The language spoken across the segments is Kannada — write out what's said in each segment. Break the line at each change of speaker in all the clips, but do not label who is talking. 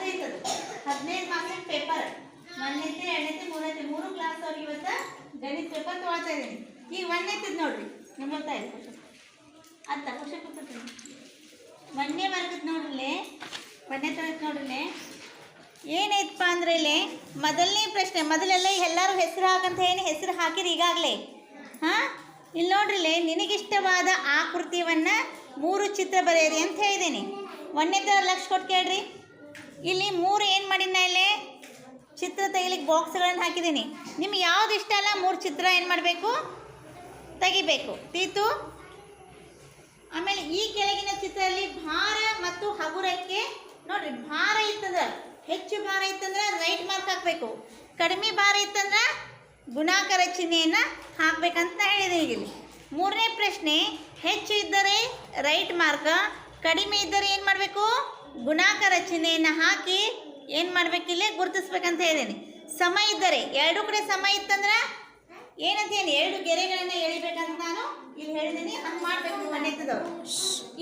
ಹದಿನೈದು ಮಾರ್ಕ್ಸಿನ ಪೇಪರ್ ಒಂದನೇತೆ ಎರಡನೇತೆ ಮೂರನೇತೆ ಮೂರು ಕ್ಲಾಸ್ ಅವ್ರಿಗೆ ಇವತ್ತು ಗಣಿತ ಪೇಪರ್ ತೊಗೊಳ್ತಾ ಇದ್ದೀನಿ. ಈಗ ಒಂದನೇತದ್ ನೋಡ್ರಿ. ನಿಮ್ಗೆ ಗೊತ್ತಾಯ್ತು ಅತ್ತ ಖುಷಿ ಕೂತ್ಕೊತೀನಿ ಒಂದನೇ ವರ್ಗದ ನೋಡ್ರಿ ಒಂದನೇ ತರಗತಿ ನೋಡ್ರಿ ಏನೈತಪ್ಪ ಅಂದ್ರೆ ಇಲ್ಲಿ ಮೊದಲನೇ ಪ್ರಶ್ನೆ, ಮೊದಲೆಲ್ಲ ಎಲ್ಲರೂ ಹೆಸರು ಹಾಕಂತ ಹೇಳಿ ಹೆಸರು ಹಾಕಿರಿ ಈಗಾಗಲೇ. ಹಾಂ? ಇಲ್ಲಿ ನೋಡ್ರಿಲೆ, ನಿನಗಿಷ್ಟವಾದ ಆಕೃತಿಯನ್ನು ಮೂರು ಚಿತ್ರ ಬರೆಯಿರಿ ಅಂತ ಹೇಳಿದ್ದೀನಿ ಒಂದನೇ ಥರ ಲಕ್ಷ ಕೊಟ್ಟು ಕೇಳ್ರಿ. ಇಲ್ಲಿ ಮೂರು ಏನು ಮಾಡಿದ್ನ ಇಲ್ಲಿ? ಚಿತ್ರ ತೆಗಿಲಿಕ್ಕೆ ಬಾಕ್ಸ್ಗಳನ್ನು ಹಾಕಿದ್ದೀನಿ. ನಿಮ್ಗೆ ಯಾವ್ದು ಇಷ್ಟ ಅಲ್ಲ ಮೂರು ಚಿತ್ರ ಏನು ಮಾಡಬೇಕು? ತೆಗಿಬೇಕು. ತೀತು? ಆಮೇಲೆ ಈ ಕೆಳಗಿನ ಚಿತ್ರದಲ್ಲಿ ಭಾರ ಮತ್ತು ಹಗುರಕ್ಕೆ ನೋಡ್ರಿ, ಭಾರ ಇತ್ತಂದ್ರೆ ಹೆಚ್ಚು ಭಾರ ಇತ್ತಂದ್ರೆ ರೈಟ್ ಮಾರ್ಕ್ ಹಾಕಬೇಕು. ಕಡಿಮೆ ಭಾರ ಇತ್ತಂದ್ರೆ ಗುಣಾಕಾರ ಚಿಹ್ನೆಯನ್ನು ಹಾಕ್ಬೇಕಂತ ಈಗ ಇಲ್ಲಿ. ಮೂರನೇ ಪ್ರಶ್ನೆ, ಹೆಚ್ಚು ಇದ್ದರೆ ರೈಟ್ ಮಾರ್ಕ್ ಕಡಿಮೆ ಇದ್ದರೆ ಏನು ಮಾಡಬೇಕು? ಗುಣಾಕಾರ ಚಿಹ್ನೆಯನ್ನು ಹಾಕಿ ಏನು ಮಾಡಬೇಕಿಲ್ಲ? ಗುರುತಿಸ್ಬೇಕಂತ ಹೇಳಿದ್ದೀನಿ ಸಮ ಇದ್ದರೆ, ಎರಡು ಕಡೆ ಸಮ ಇತ್ತಂದ್ರೆ ಏನಂತ ಏನು ಎರಡು ಗೆರೆಗಳನ್ನು ಎಳಿಬೇಕಂತ ನಾನು ಇಲ್ಲಿ ಹೇಳಿದ್ದೀನಿ ಹಂಗೆ ಮಾಡಬೇಕು ಒಂದೆತ್ತದವ್ರು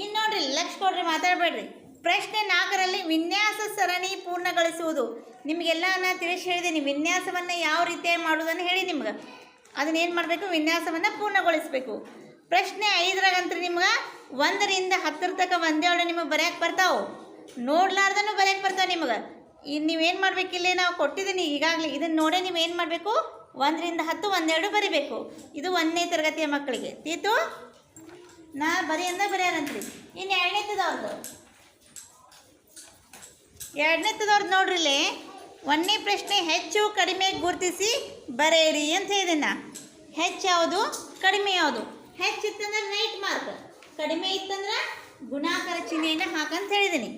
ಇನ್ನು ನೋಡ್ರಿ ಲಕ್ಷ ಕೊಡ್ರಿ ಮಾತಾಡಬೇಡ್ರಿ. ಪ್ರಶ್ನೆ ನಾಲ್ಕರಲ್ಲಿ ವಿನ್ಯಾಸ ಸರಣಿ ಪೂರ್ಣಗೊಳಿಸುವುದು. ನಿಮಗೆಲ್ಲ ನಾನು ತಿಳಿಸಿ ಹೇಳಿದ್ದೀನಿ ವಿನ್ಯಾಸವನ್ನು ಯಾವ ರೀತಿಯಾಗಿ ಮಾಡುವುದನ್ನು ಹೇಳಿ ನಿಮ್ಗೆ. ಅದನ್ನೇನು ಮಾಡಬೇಕು? ವಿನ್ಯಾಸವನ್ನು ಪೂರ್ಣಗೊಳಿಸಬೇಕು. ಪ್ರಶ್ನೆ ಐದರಾಗಂತೂ ನಿಮ್ಗೆ ಒಂದರಿಂದ ಹತ್ತರ ತನಕ ಒಂದೇ ಒಳ್ಳೆ ನಿಮಗೆ ಬರೆಯಕ್ಕೆ ಬರ್ತಾವೆ. ನೋಡ್ಲಾರ್ದನು ಬರೆಯಕ್ಕೆ ಬರ್ತಾವೆ ನಿಮಗೆ. ಇನ್ನು ನೀವೇನು ಮಾಡಬೇಕಿಲ್ಲ ನಾವು ಕೊಟ್ಟಿದ್ದೀನಿ ಈಗಾಗಲೇ ಇದನ್ನು ನೋಡೇ ನೀವು ಏನು ಮಾಡಬೇಕು? ಒಂದರಿಂದ ಹತ್ತು, ಒಂದೆರಡು ಬರಿಬೇಕು. ಇದು ಒಂದನೇ ತರಗತಿಯ ಮಕ್ಕಳಿಗೆ. ತೀತು, ನಾ ಬರಿ ಅಂದ ಬರೆಯಾರಂತ್ರಿ ಇನ್ನು ಎರಡನೇತದವ್ರದ್ದು ಎರಡನೇತದವ್ರದ್ದು ನೋಡ್ರಿಲ್ಲಿ ಒಂದನೇ ಪ್ರಶ್ನೆ ಹೆಚ್ಚು, ಕಡಿಮೆ ಗುರುತಿಸಿ ಬರೆಯಿರಿ ಅಂತ ಹೇಳಿದೆ ನಾ. ಹೆಚ್ಚು ಯಾವುದು? ಕಡಿಮೆ ಯಾವುದು? ಹೆಚ್ಚು ಇತ್ತಂದ್ರೆ ರೈಟ್ ಮಾರ್ಕ್ ಕಡಿಮೆ ಇತ್ತಂದ್ರೆ ಗುಣಾಕಾರ ಚಿಹ್ನೆಯನ್ನು ಹಾಕಂತ ಹೇಳಿದ್ದೀನಿ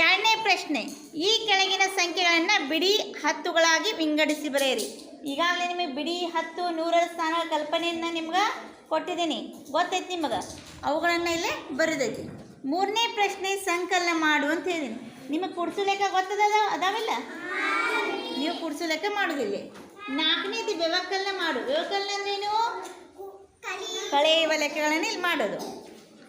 ಎರಡನೇ ಪ್ರಶ್ನೆ, ಈ ಕೆಳಗಿನ ಸಂಖ್ಯೆಗಳನ್ನು ಬಿಡಿ ಹತ್ತುಗಳಾಗಿ ವಿಂಗಡಿಸಿ ಬರೆಯಿರಿ. ಈಗಾಗಲೇ ನಿಮಗೆ ಬಿಡಿ, ಹತ್ತು, ನೂರರ ಸ್ಥಾನ ಕಲ್ಪನೆಯನ್ನು ನಿಮ್ಗೆ ಕೊಟ್ಟಿದ್ದೀನಿ. ಗೊತ್ತೈತಿ ನಿಮಗೆ? ಅವುಗಳನ್ನು ಇಲ್ಲೇ ಬರೆದೈತಿ. ಮೂರನೇ ಪ್ರಶ್ನೆ, ಸಂಕಲನ ಮಾಡು ಅಂತ ಹೇಳಿದ್ದೀನಿ ನಿಮಗೆ ಕುಡ್ಸು ಲೆಕ್ಕ ಗೊತ್ತದ ಅದಾವಿಲ್ಲ? ನೀವು ಕುಡ್ಸು ಲೆಕ್ಕ ಮಾಡೋದಿಲ್ಲ ನಾಲ್ಕನೇದು ವ್ಯವಕಲನ ಮಾಡು. ವ್ಯವಕಲನ ಅಂದ್ರೆ ಏನು? ಕಳೆಯುವ ಲೆಕ್ಕಗಳನ್ನು ಇಲ್ಲಿ ಮಾಡೋದು.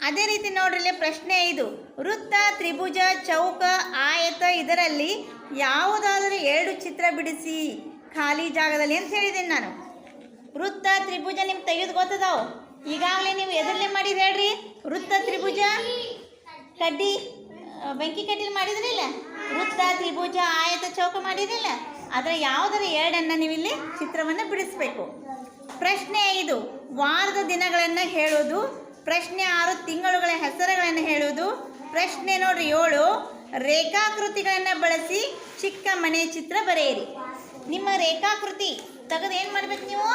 ಅದೇ ರೀತಿ ನೋಡ್ರಿ, ಇಲ್ಲಿ ಪ್ರಶ್ನೆ ಐದು. ವೃತ್ತ, ತ್ರಿಭುಜ, ಚೌಕ, ಆಯತ ಇದರಲ್ಲಿ ಯಾವುದಾದರೂ ಎರಡು ಚಿತ್ರ ಬಿಡಿಸಿ ಖಾಲಿ ಜಾಗದಲ್ಲಿ ಅಂತ ಹೇಳಿದ್ದೀನಿ ನಾನು. ವೃತ್ತ, ತ್ರಿಭುಜ ನಿಮ್ಗೆ ತೆಗೆದು ಗೊತ್ತದಾವು ಈಗಾಗಲೇ ನೀವು ಎದರಲ್ಲೇ ಮಾಡಿರಿ ಹೇಳ್ರಿ. ವೃತ್ತ, ತ್ರಿಭುಜ, ಕಡ್ಡಿ ಬೆಂಕಿ ಕಡ್ಡಿಲಿ ಮಾಡಿದ್ರಿಲ್ಲ ವೃತ್ತ, ತ್ರಿಭುಜ, ಆಯತ, ಚೌಕ ಮಾಡಿದ್ರಿಲ್ಲ ಅದರ ಯಾವುದರ ಎರಡನ್ನು ನೀವಿಲ್ಲಿ ಚಿತ್ರವನ್ನು ಬಿಡಿಸಬೇಕು. ಪ್ರಶ್ನೆ ಐದು. ವಾರದ ದಿನಗಳನ್ನು ಹೇಳೋದು ಪ್ರಶ್ನೆ ಆರು ತಿಂಗಳುಗಳ ಹೆಸರುಗಳನ್ನು ಹೇಳುವುದು. ಪ್ರಶ್ನೆ ನೋಡ್ರಿ ಏಳು. ರೇಖಾಕೃತಿಗಳನ್ನು ಬಳಸಿ ಚಿಕ್ಕ ಮನೆ ಚಿತ್ರ ಬರೆಯಿರಿ. ನಿಮ್ಮ ರೇಖಾಕೃತಿ ತೆಗೆದು ಏನು ಮಾಡ್ಬೇಕು ನೀವು?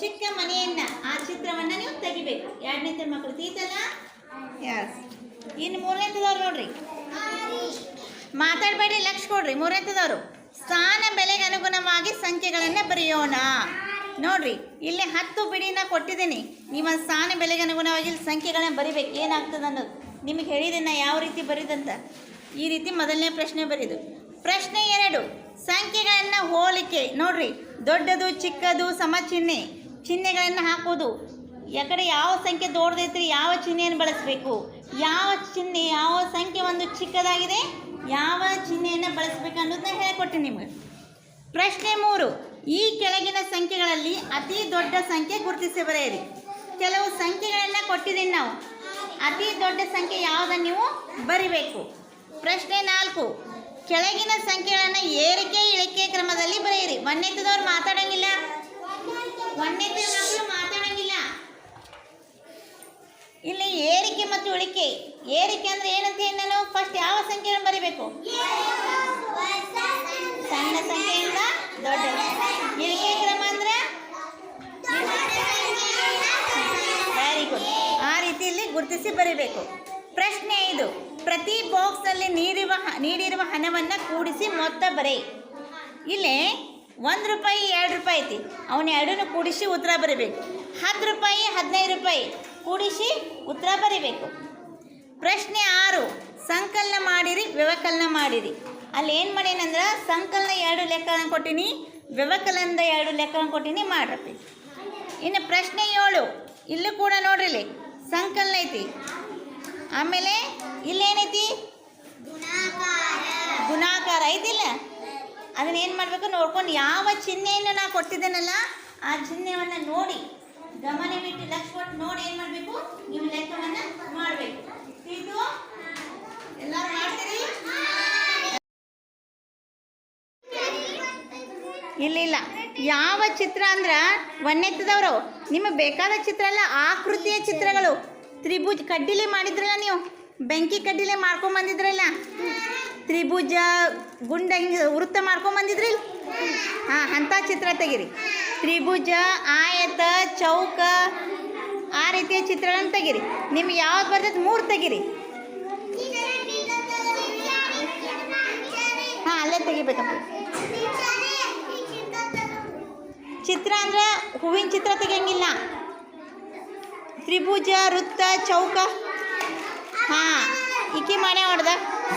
ಚಿಕ್ಕ ಮನೆಯನ್ನ ಆ ಚಿತ್ರವನ್ನ ನೀವು ತೆಗಿಬೇಕು. ಎರಡನೇ ಮಕ್ಕಳು ತೀತಲ್ಲ ಇನ್ನು ಮೂರನೇದವ್ರು ನೋಡ್ರಿ. ಮಾತಾಡಬೇಡಿ ಲಕ್ಷ ಕೊಡ್ರಿ. ಮೂರನೇದವರು ಸ್ಥಾನ ಬೆಲೆಗೆ ಅನುಗುಣವಾಗಿ ಸಂಖ್ಯೆಗಳನ್ನು ಬರೆಯೋಣ. ನೋಡ್ರಿ, ಇಲ್ಲಿ ಹತ್ತು ಬಿಡಿನ ಕೊಟ್ಟಿದ್ದೀನಿ. ನಿಮ್ಮ ಸ್ಥಾನ ಬೆಲೆಗೆ ಅನುಗುಣವಾಗಿ ಸಂಖ್ಯೆಗಳನ್ನ ಬರಿಬೇಕು. ಏನಾಗ್ತದೆ ಅನ್ನೋದು. ನಿಮಗೆ ಹೇಳಿದ್ದೀನಿ ಯಾವ ರೀತಿ ಬರೀದಂತ? ಈ ರೀತಿ ಮೊದಲನೇ ಪ್ರಶ್ನೆ ಬರೀದು. ಪ್ರಶ್ನೆ ಎರಡು, ಸಂಖ್ಯೆಗಳನ್ನು ಹೋಲಿಕೆ. ನೋಡ್ರಿ, ದೊಡ್ಡದು, ಚಿಕ್ಕದು ಸಮ ಚಿಹ್ನೆ ಚಿಹ್ನೆಗಳನ್ನು ಹಾಕೋದು. ಯಾಕಡೆ ಯಾವ ಸಂಖ್ಯೆ ದೊಡ್ಡದೈತ್ರಿ, ಯಾವ ಚಿಹ್ನೆಯನ್ನು ಬಳಸಬೇಕು? ಯಾವ ಚಿಹ್ನೆ, ಯಾವ ಸಂಖ್ಯೆ ಒಂದು ಚಿಕ್ಕದಾಗಿದೆ, ಯಾವ ಚಿಹ್ನೆಯನ್ನು ಬಳಸಬೇಕು ಅನ್ನೋದನ್ನ ಹೇಳ್ಕೊಟ್ಟೆ ನಿಮಗೆ. ಪ್ರಶ್ನೆ ಮೂರು ಈ ಕೆಳಗಿನ ಸಂಖ್ಯೆಗಳಲ್ಲಿ ಅತಿ ದೊಡ್ಡ ಸಂಖ್ಯೆ ಗುರುತಿಸಿ ಬರೆಯಿರಿ. ಕೆಲವು ಸಂಖ್ಯೆಗಳನ್ನು ಕೊಟ್ಟಿದ್ದೀನಿ ನಾವು. ಅತಿ ದೊಡ್ಡ ಸಂಖ್ಯೆ ಯಾವುದನ್ನು ನೀವು ಬರಿಬೇಕು. ಪ್ರಶ್ನೆ ನಾಲ್ಕು. ಕೆಳಗಿನ ಸಂಖ್ಯೆಗಳನ್ನು ಏರಿಕೆ ಇಳಿಕೆ ಕ್ರಮದಲ್ಲಿ ಬರೆಯಿರಿ. ಒಂದನೇತದವ್ರು ಮಾತಾಡೋಂಗಿಲ್ಲ. ಮಕ್ಕಳು ಮಾತಾಡಂಗಿಲ್ಲ. ಇಲ್ಲಿ ಏರಿಕೆ ಮತ್ತು ಇಳಿಕೆ. ಏರಿಕೆ ಅಂದ್ರೆ ಏನಂತ ನಾನು ಫಸ್ಟ್ ಯಾವ ಸಂಖ್ಯೆಯನ್ನು ಬರಿಬೇಕು ಸಣ್ಣ ಸಂಖ್ಯೆಯಿಂದ ದೊಡ್ಡ ಇಳಿಕೆ ಕ್ರಮ ಅಂದ್ರೆ ವೆರಿ ಗುಡ್ ಆ ರೀತಿಯಲ್ಲಿ ಗುರುತಿಸಿ ಬರೀಬೇಕು. ಪ್ರಶ್ನೆ ಇದು ಪ್ರತಿ ಬಾಕ್ಸಲ್ಲಿ ನೀಡಿರುವ ನೀಡಿರುವ ಹಣವನ್ನು ಕೂಡಿಸಿ ಮೊತ್ತ ಬರೆಯಿ ಇಲ್ಲಿ ಒಂದು ರೂಪಾಯಿ, ಎರಡು ರೂಪಾಯಿ ಐತಿ. ಅವನ ಎರಡನ್ನು ಕೂಡಿಸಿ ಉತ್ತರ ಬರೀಬೇಕು. ಹತ್ತು ರೂಪಾಯಿ, ಹದಿನೈದು ರೂಪಾಯಿ ಕೂಡಿಸಿ ಉತ್ತರ ಬರೀಬೇಕು. ಪ್ರಶ್ನೆ ಆರು. ಸಂಕಲನ ಮಾಡಿರಿ, ವ್ಯವಕಲನ ಮಾಡಿರಿ. ಅಲ್ಲಿ ಏನು ಮಾಡೇನಂದ್ರೆ ಸಂಕಲನ ಎರಡು ಲೆಕ್ಕನ ಕೊಟ್ಟಿನಿ, ವ್ಯವಕಲನದ ಎರಡು ಲೆಕ್ಕನ ಕೊಟ್ಟಿನಿ ಮಾಡ್ರಿ ಇನ್ನು ಪ್ರಶ್ನೆ ಏಳು. ಇಲ್ಲೂ ಕೂಡ ನೋಡ್ರಿ ಸಂಕಲನ ಐತಿ. ಆಮೇಲೆ ಇಲ್ಲೇನೈತಿ? ಗುಣಾಕಾರ. ಐತಿಲ್ಲ? ಅದನ್ನ ಏನು ಮಾಡಬೇಕು? ನೋಡ್ಕೊಂಡು ಯಾವ ಚಿಹ್ನೆಯನ್ನು ನಾ ಕೊಟ್ಟಿದ್ದೇನಲ್ಲ ಆ ಚಿಹ್ನೆಯನ್ನು ನೋಡಿ ಗಮನವಿಟ್ಟು ಲಕ್ಷ ಕೊಟ್ಟು ನೋಡಿ ಏನು ಮಾಡಬೇಕು? ನೀವು ಲೆಕ್ಕವನ್ನು ಮಾಡಬೇಕು. ಇದು ಎಲ್ಲರೂ ಮಾಡ್ತೀರಿ? ಇಲ್ಲ ಇಲ್ಲ. ಯಾವ ಚಿತ್ರ ಅಂದ್ರೆ ಒಂದೆತ್ತದವರು. ನಿಮಗೆ ಬೇಕಾದ ಚಿತ್ರ ಎಲ್ಲ ಆಕೃತಿಯ ಚಿತ್ರಗಳು. ತ್ರಿಭುಜ ಕಡ್ಡಿಲೆ ಮಾಡಿದ್ರಲ್ಲ ನೀವು? ಬೆಂಕಿ ಕಡ್ಡಿಲೆ ಮಾಡ್ಕೊಂಡ್ ಬಂದಿದ್ರಲ್ಲ ತ್ರಿಭುಜ ಗುಂಡ ವೃತ್ತ ಮಾಡ್ಕೊಂಡ್ ಬಂದಿದ್ರಿ ಹಾಂ, ಅಂಥ ಚಿತ್ರ ತೆಗೀರಿ. ತ್ರಿಭುಜ, ಆಯತ, ಚೌಕ, ಆ ರೀತಿಯ ಚಿತ್ರಗಳನ್ನು ತೆಗೀರಿ. ನಿಮ್ಗೆ ಯಾವ್ದು ಬರ್ತೈತೆ ಮೂರು ತೆಗೀರಿ. ಹಾಂ, ಅಲ್ಲೇ ತೆಗಿಬೇಕಪ್ಪ. ಚಿತ್ರ ಅಂದ್ರೆ ಹೂವಿನ ಚಿತ್ರ ತೆಗಿಯಂಗಿಲ್ಲ. ತ್ರಿಭುಜ, ವೃತ್ತ, ಚೌಕ. ಹಾಂ ಇಕ್ಕಿ ಮನೆ ಹೊಡೆದ.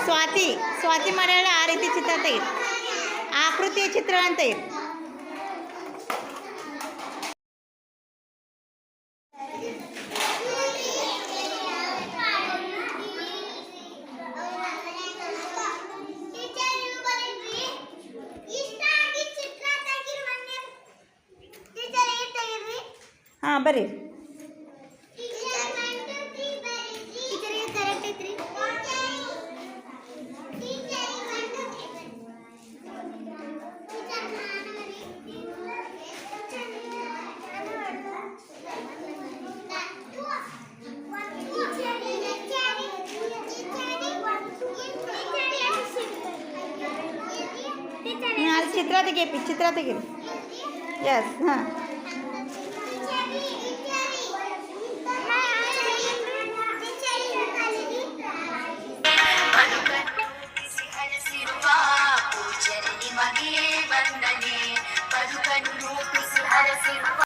ಸ್ವಾತಿ ಸ್ವಾತಿ ಮಾಡ್ಯಾಳ ಆ ರೀತಿ ಚಿತ್ರ ತೆಗಿ ಆಕೃತಿಯ ಚಿತ್ರ ಅಂತ ಬರ್ರಿ ಹ್ಮ್, ಅಲ್ಲಿ ಚಿತ್ರ ತೆಗಿಯಪ್ಪಿ ಚಿತ್ರ ತೆಗೀರಿ ಎಸ್ ಹಾಂ